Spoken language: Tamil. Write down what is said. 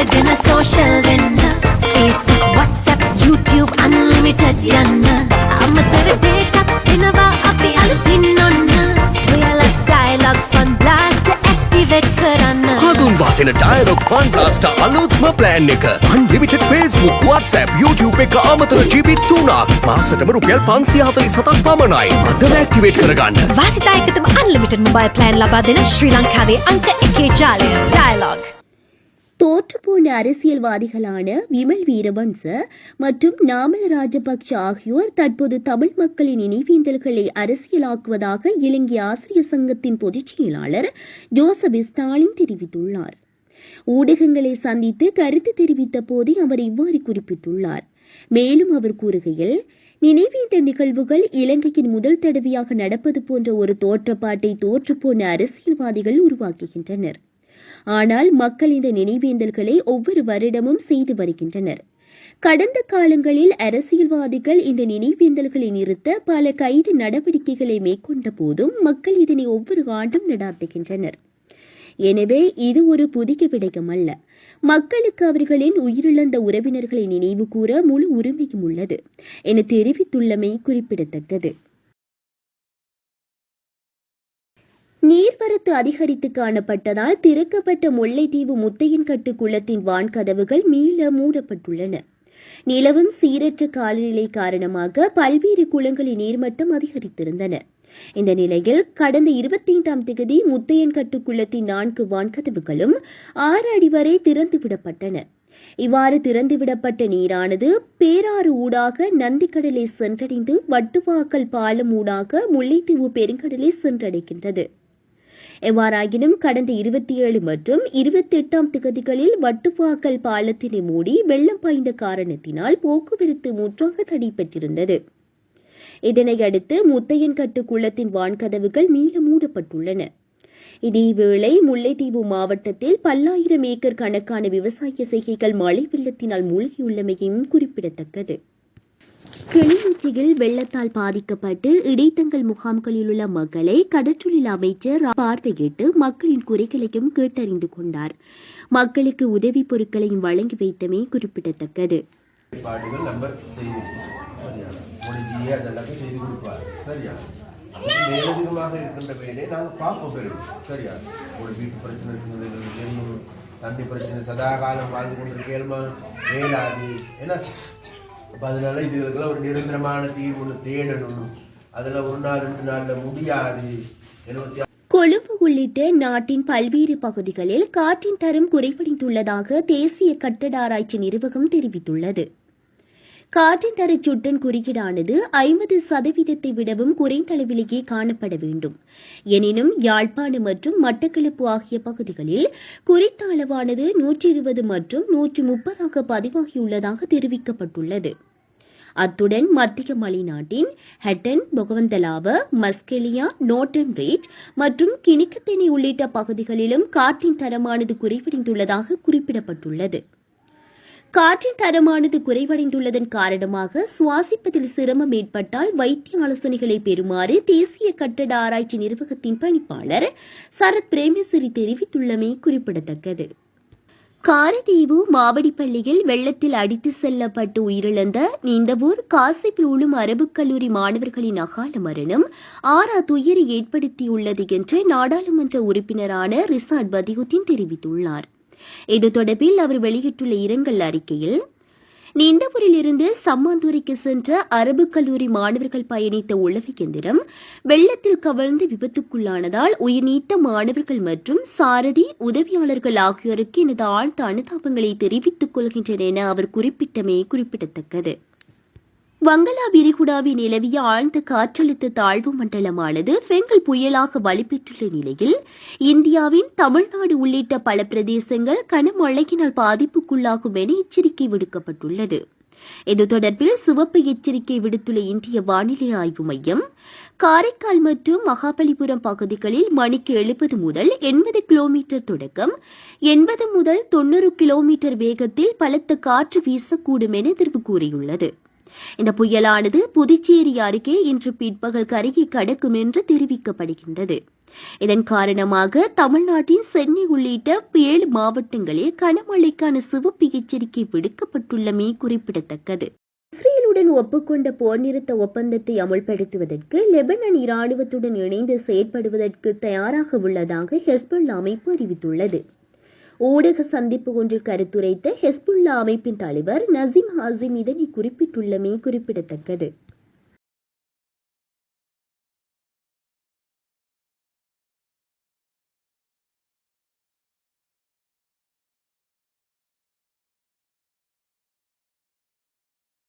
අරගෙන සෝෂල් වෙන්න Facebook WhatsApp YouTube unlimited යන්න අමතර දෙකක් එනවා අපි අලුතින් ඔන්න ඔයාලා dialogue fun blast activate කරන්න හඳුන්වාගෙන dialogue fun blast අලුත්ම plan එක. Unlimited Facebook WhatsApp YouTube එක අමතර GB 3ක් මාසටම රුපියල් 547ක් පමණයි. අදම activate කරගන්න. වාසිතා එකතම unlimited mobile plan ලබා දෙන ශ්‍රී ලංකාවේ අංක එකේ ජාලය. தோற்றுப்போன அரசியல்வாதிகளான விமல் வீரவன்ச மற்றும் நாமல் ராஜபக்ஷ ஆகியோர் தற்போது தமிழ் மக்களின் நினைவேந்தல்களை அரசியலாக்குவதாக இலங்கை ஆசிரியர் சங்கத்தின் பொதுச் செயலாளர் ஜோசப் ஸ்டாலின் தெரிவித்துள்ளார். ஊடகங்களை சந்தித்து கருத்து தெரிவித்த போதே அவர் இவ்வாறு குறிப்பிட்டுள்ளார். மேலும் அவர் கூறுகையில் நினைவேந்த நிகழ்வுகள் இலங்கையின் முதல் தடவையாக நடப்பது போன்ற ஒரு தோற்றப்பாட்டை தோற்றுப்போன அரசியல்வாதிகள் உருவாக்குகின்றனர். ஆனால் மக்கள் இந்த நினைவேந்தல்களை ஒவ்வொரு வருடமும் செய்து வருகின்றனர். கடந்த காலங்களில் அரசியல்வாதிகள் இந்த நினைவேந்தல்களை நிறுத்த பல கைது நடவடிக்கைகளை மேற்கொண்ட போதும் மக்கள் இதனை ஒவ்வொரு ஆண்டும் நடாத்துகின்றனர். எனவே இது ஒரு புதிய விடயம் அல்ல. மக்களுக்கு அவர்களின் உயிரிழந்த உறவினர்களை நினைவு கூற முழு உரிமையும் உள்ளது என தெரிவித்துள்ளமை குறிப்பிடத்தக்கது. நீர்வரத்து அதிகரித்து காணப்பட்டதால் திறக்கப்பட்ட முல்லைத்தீவு முத்தையன்கட்டு குளத்தின் வான்கதவுகள் மீள மூடப்பட்டுள்ளன. நிலவும் சீரற்ற காலநிலை காரணமாக பல்வேறு குளங்களின் நீர்மட்டம் அதிகரித்திருந்தன. இந்த நிலையில் கடந்த இருபத்தைந்தாம் திகதி முத்தையன்கட்டு குளத்தின் நான்கு வான்கதவுகளும் ஆறு அடி வரை திறந்துவிடப்பட்டன. இவ்வாறு திறந்துவிடப்பட்ட நீரானது பேராறு ஊடாக நந்திக்கடலை சென்றடைந்து வட்டுவாக்கல் பாலம் ஊடாக முல்லைத்தீவு பெருங்கடலை சென்றடைகின்றது. எவ்வாறாயினும் கடந்த இருபத்தி ஏழு மற்றும் இருபத்தி எட்டாம் திகதிகளில் வட்டுவாக்கல் பாலத்தினை மூடி வெள்ளம் பாய்ந்த காரணத்தினால் போக்குவரத்து முற்றாக தடைப்பட்டிருந்தது இதனையடுத்து முத்தையன்கட்டு குளத்தின் வான்கதவுகள் மீள மூடப்பட்டுள்ளன. இதேவேளை முல்லைத்தீவு மாவட்டத்தில் பல்லாயிரம் ஏக்கர் கணக்கான விவசாய செய்கைகள் மழை வெள்ளத்தினால் மூழ்கியுள்ளமையும் குறிப்பிடத்தக்கது. கிளிநொச்சியில் வெள்ளத்தால் பாதிக்கப்பட்டு இடைத்தங்கள் முகாம்களில் உள்ள மக்களை கடற்றொழில் அமைச்சர் பார்வையிட்டு மக்களின் குறைகளையும் கேட்டறிந்து கொண்டார். மக்களுக்கு உதவி பொருட்களையும் வழங்கி வைத்தமே குறிப்பிடத்தக்கது. மேலதிகமாக இருக்கின்ற வேலையை நாங்கள் பார்ப்போம் பெறும் சரியா ஒரு வீட்டு பிரச்சனை இருக்குது தண்ணி பிரச்சனை சதா காலம் வாழ்ந்து கொண்டிருக்கேன் மேலாது ஏன்னா அப்போ அதனால இதுகளுக்கெல்லாம் ஒரு நிரந்தரமான தீர்வு ஒன்று தேடணும் அதில் ஒரு நாள் ரெண்டு நாளில் முடியாது. எழுபத்தி கொழும்பு உள்ளிட்ட நாட்டின் பல்வேறு பகுதிகளில் காற்றின் தரம் குறைவடைந்துள்ளதாக தேசிய கட்டட ஆராய்ச்சி நிறுவகம் தெரிவித்துள்ளது. காற்றின் தர சுட்டன் குறியீடானது ஐம்பது சதவீதத்தை விடவும் குறைந்த அளவிலேயே காணப்பட வேண்டும். எனினும் யாழ்ப்பாணம் மற்றும் மட்டக்களப்பு ஆகிய பகுதிகளில் குறித்த அளவானது நூற்றி இருபது மற்றும் நூற்றி முப்பதாக பதிவாகியுள்ளதாக தெரிவிக்கப்பட்டுள்ளது. அத்துடன் மத்திய மலைநாட்டின் ஹெட்டன் பொகவந்தலாவ மஸ்கெலியா நோட்டன் ரீச் மற்றும் கிணிக்கத்தேனி உள்ளிட்ட பகுதிகளிலும் காற்றின் தரமானது குறைவடைந்துள்ளதாக குறிப்பிடப்பட்டுள்ளது. காற்றின் தரமானது குறைவடைந்துள்ளதன் காரணமாக சுவாசிப்பதில் சிரமம் ஏற்பட்டால் வைத்திய ஆலோசனைகளை பெறுமாறு தேசிய கட்டட ஆராய்ச்சி நிர்வாகத்தின் பணிப்பாளர் சரத் பிரேமசிறி தெரிவித்துள்ளமை குறிப்பிடத்தக்கது. காரதீவு மாவடிப்பள்ளியில் வெள்ளத்தில் அடித்து செல்லப்பட்டு உயிரிழந்த நீந்தவூர் காசிப்பில் உளும் அரபுக் கல்லூரி மாணவர்களின் அகால மரணம் ஆறா துயரை ஏற்படுத்தியுள்ளது என்று நாடாளுமன்ற உறுப்பினரான ரிசாட் பதியுத்தீன் தெரிவித்துள்ளார். இது தொடர்பில் அவர் வெளியிட்டுள்ள இரங்கல் அறிக்கையில் நீண்டபூரிலிருந்து சம்மாந்தூரிக்கு சென்ற அரபு கல்லூரி மாணவர்கள் பயணித்த உளவு எந்திரம் வெள்ளத்தில் கவிழ்ந்து விபத்துக்குள்ளானதால் உயிர் நீத்த மாணவர்கள் மற்றும் சாரதி உதவியாளர்கள் ஆகியோருக்கு எனது ஆழ்ந்த அனுதாபங்களை தெரிவித்துக் கொள்கின்றன என அவர் குறிப்பிட்டமே குறிப்பிடத்தக்கது. வங்களா விரிகுடாவில் நிலவிய ஆழ்ந்த காற்றழுத்த தாழ்வு மண்டலமானது பெங்கல் புயலாக வலுப்பெற்றுள்ள நிலையில் இந்தியாவின் தமிழ்நாடு உள்ளிட்ட பல பிரதேசங்கள் கனமழையினால் பாதிப்புக்குள்ளாகும் என எச்சரிக்கை விடுக்கப்பட்டுள்ளது. இது தொடர்பில் சிவப்பு எச்சரிக்கை விடுத்துள்ள இந்திய வானிலை ஆய்வு மையம் காரைக்கால் மற்றும் மகாபலிபுரம் பகுதிகளில் மணிக்கு எழுபது முதல் எண்பது கிலோமீட்டர் தொடக்கம் எண்பது முதல் தொண்ணூறு கிலோமீட்டர் வேகத்தில் பலத்த காற்று வீசக்கூடும் என எதிர்வு கூறியுள்ளது. இந்த புயலானது புதுச்சேரி அருகே இன்று பிற்பகல் கருகி கடக்கும் என்று தெரிவிக்கப்படுகின்றது. இதன் காரணமாக தமிழ்நாட்டின் சென்னை உள்ளிட்ட ஏழு மாவட்டங்களில் கனமழைக்கான சிவப்பு எச்சரிக்கை விடுக்கப்பட்டுள்ளமை குறிப்பிடத்தக்கது. இஸ்ரேலுடன் ஒப்புக்கொண்ட போர் நிறுத்த ஒப்பந்தத்தை அமுல்படுத்துவதற்கு லெபனான் இராணுவத்துடன் இணைந்து செயற்படுவதற்கு தயாராக உள்ளதாக ஹெஸ்புல்லா அமைப்பு அறிவித்துள்ளது. ஊடக சந்திப்பு ஒன்றில் கருத்துரைத்த ஹெஸ்புல்லா அமைப்பின் தலைவர் நசீம் ஹாசிம் இதனை குறிப்பிட்டுள்ளமை குறிப்பிடத்தக்கது.